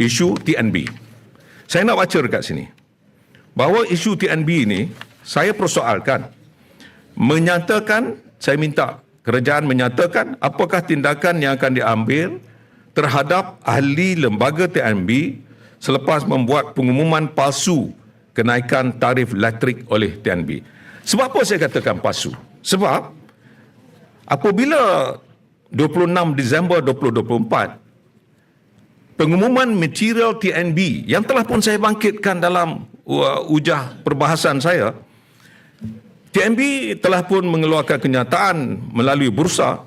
isu TNB. Saya nak baca dekat sini. Bahawa isu TNB ini saya persoalkan. Menyatakan, saya minta kerajaan menyatakan apakah tindakan yang akan diambil terhadap ahli lembaga TNB selepas membuat pengumuman palsu kenaikan tarif elektrik oleh TNB. Sebab apa saya katakan palsu? Sebab apabila 26 Disember 2024 pengumuman material TNB yang telah pun saya bangkitkan dalam uh, ujah perbahasan saya TNB telah pun mengeluarkan kenyataan melalui bursa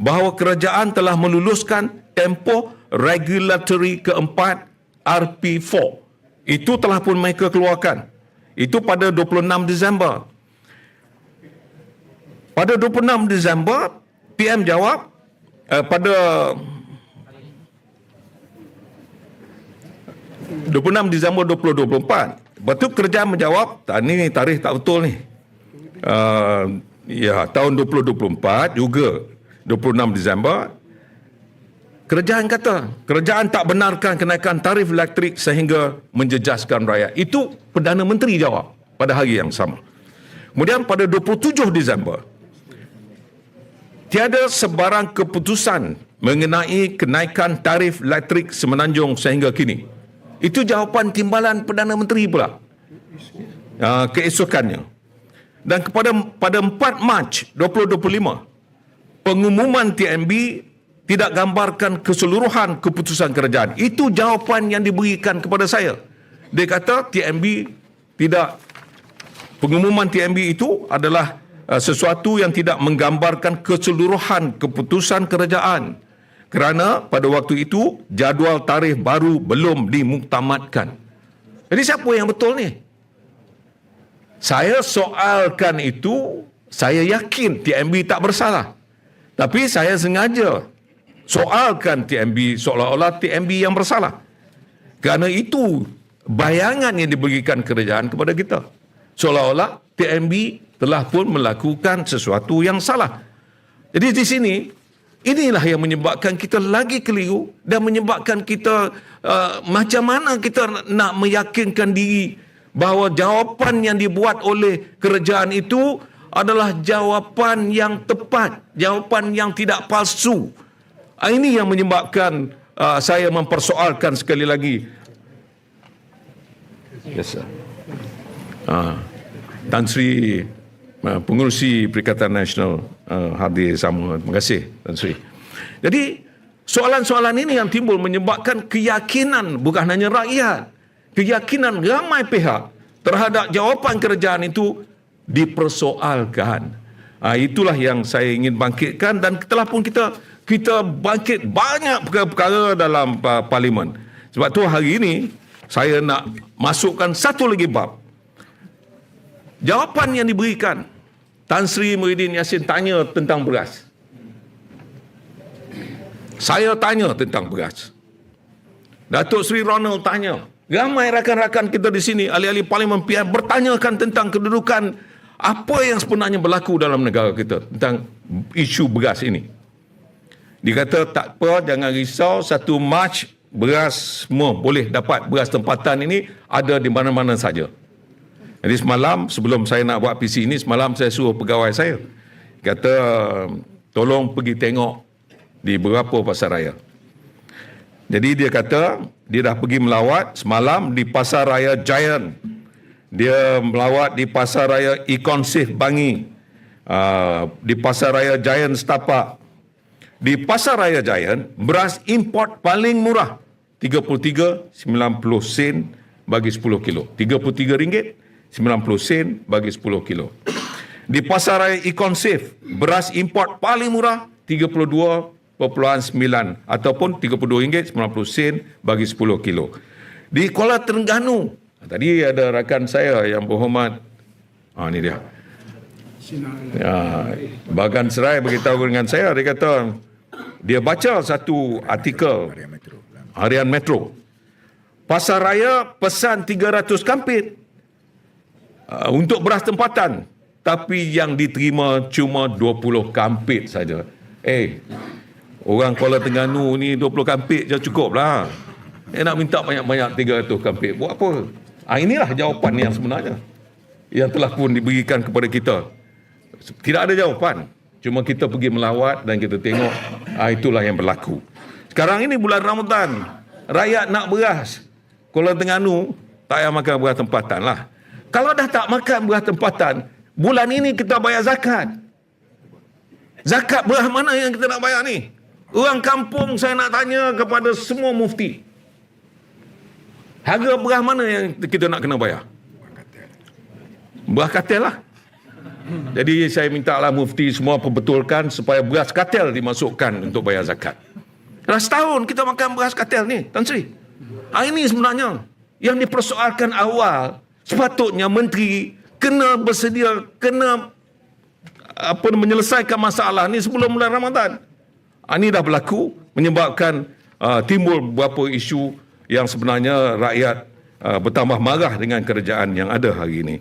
bahawa kerajaan telah meluluskan tempoh regulatory keempat RP4. Itu telah pun mereka keluarkan. Itu pada 26 Disember. Pada 26 Disember, PM jawab uh, pada 26 Disember 2024. Lepas tu kerajaan menjawab, tak ni tarikh tak betul ni. Uh, ya, tahun 2024 juga 26 Disember kerajaan kata kerajaan tak benarkan kenaikan tarif elektrik sehingga menjejaskan rakyat. Itu Perdana Menteri jawab pada hari yang sama. Kemudian pada 27 Disember tiada sebarang keputusan mengenai kenaikan tarif elektrik semenanjung sehingga kini. Itu jawapan timbalan Perdana Menteri pula. Uh, keesokannya. Dan kepada pada 4 Mac 2025 pengumuman TNB tidak gambarkan keseluruhan keputusan kerajaan. Itu jawapan yang diberikan kepada saya. Dia kata TNB tidak pengumuman TNB itu adalah uh, sesuatu yang tidak menggambarkan keseluruhan keputusan kerajaan. Kerana pada waktu itu jadual tarikh baru belum dimuktamadkan. Jadi siapa yang betul ni? Saya soalkan itu, saya yakin TMB tak bersalah. Tapi saya sengaja soalkan TMB seolah-olah TMB yang bersalah. Kerana itu bayangan yang diberikan kerajaan kepada kita. Seolah-olah TMB telah pun melakukan sesuatu yang salah. Jadi di sini, inilah yang menyebabkan kita lagi keliru dan menyebabkan kita uh, macam mana kita nak meyakinkan diri bahawa jawapan yang dibuat oleh kerajaan itu adalah jawapan yang tepat, jawapan yang tidak palsu. Ah, ini yang menyebabkan uh, saya mempersoalkan sekali lagi. Yes, sir. Uh, Tan Sri, pengurusi Perikatan Nasional uh, hadir sama. Terima kasih, Tan Sri. Jadi, soalan-soalan ini yang timbul menyebabkan keyakinan bukan hanya rakyat, keyakinan ramai pihak terhadap jawapan kerajaan itu dipersoalkan. Ha, itulah yang saya ingin bangkitkan dan telah pun kita kita bangkit banyak perkara-perkara dalam uh, parlimen. Sebab tu hari ini saya nak masukkan satu lagi bab. Jawapan yang diberikan Tan Sri Muhyiddin Yassin tanya tentang beras. Saya tanya tentang beras. Datuk Sri Ronald tanya. Ramai rakan-rakan kita di sini, ahli-ahli parlimen PR bertanyakan tentang kedudukan apa yang sebenarnya berlaku dalam negara kita tentang isu beras ini. Dia kata tak apa, jangan risau, satu Mac beras semua boleh dapat beras tempatan ini ada di mana-mana saja. Jadi semalam sebelum saya nak buat PC ini, semalam saya suruh pegawai saya. Kata tolong pergi tengok di beberapa pasar raya. Jadi dia kata dia dah pergi melawat semalam di pasar raya Giant. Dia melawat di pasar raya Econsif Bangi. Uh, di pasar raya Giant Setapak. Di pasar raya Giant, beras import paling murah. 33.90 sen bagi 10 kilo. 33 ringgit 90 sen bagi 10 kilo. Di pasar raya Econsif, beras import paling murah 32 9 ataupun RM32.90 bagi 10 kilo. Di Kuala Terengganu, tadi ada rakan saya yang berhormat, ah ini dia. Ya, Bagan Serai beritahu dengan saya, dia kata dia baca satu artikel Harian Metro. Pasar Raya pesan 300 kampit uh, untuk beras tempatan tapi yang diterima cuma 20 kampit saja. Eh, Orang Kuala Tengganu ni 20 kampit je cukup lah. Eh nak minta banyak-banyak 300 kampik. Buat apa? Ah inilah jawapan yang sebenarnya. Yang telah pun diberikan kepada kita. Tidak ada jawapan. Cuma kita pergi melawat dan kita tengok ah itulah yang berlaku. Sekarang ini bulan Ramadan. Rakyat nak beras. Kuala Terengganu tak payah makan beras tempatan lah. Kalau dah tak makan beras tempatan, bulan ini kita bayar zakat. Zakat beras mana yang kita nak bayar ni? Orang kampung saya nak tanya kepada semua mufti. Harga beras mana yang kita nak kena bayar? Beras katil lah. Jadi saya minta lah mufti semua perbetulkan supaya beras katil dimasukkan untuk bayar zakat. Dah setahun kita makan beras katil ni, Tan Sri. Ha, ini sebenarnya yang dipersoalkan awal sepatutnya menteri kena bersedia kena apa menyelesaikan masalah ni sebelum bulan Ramadan. Ini dah berlaku menyebabkan uh, timbul beberapa isu yang sebenarnya rakyat uh, bertambah marah dengan kerajaan yang ada hari ini.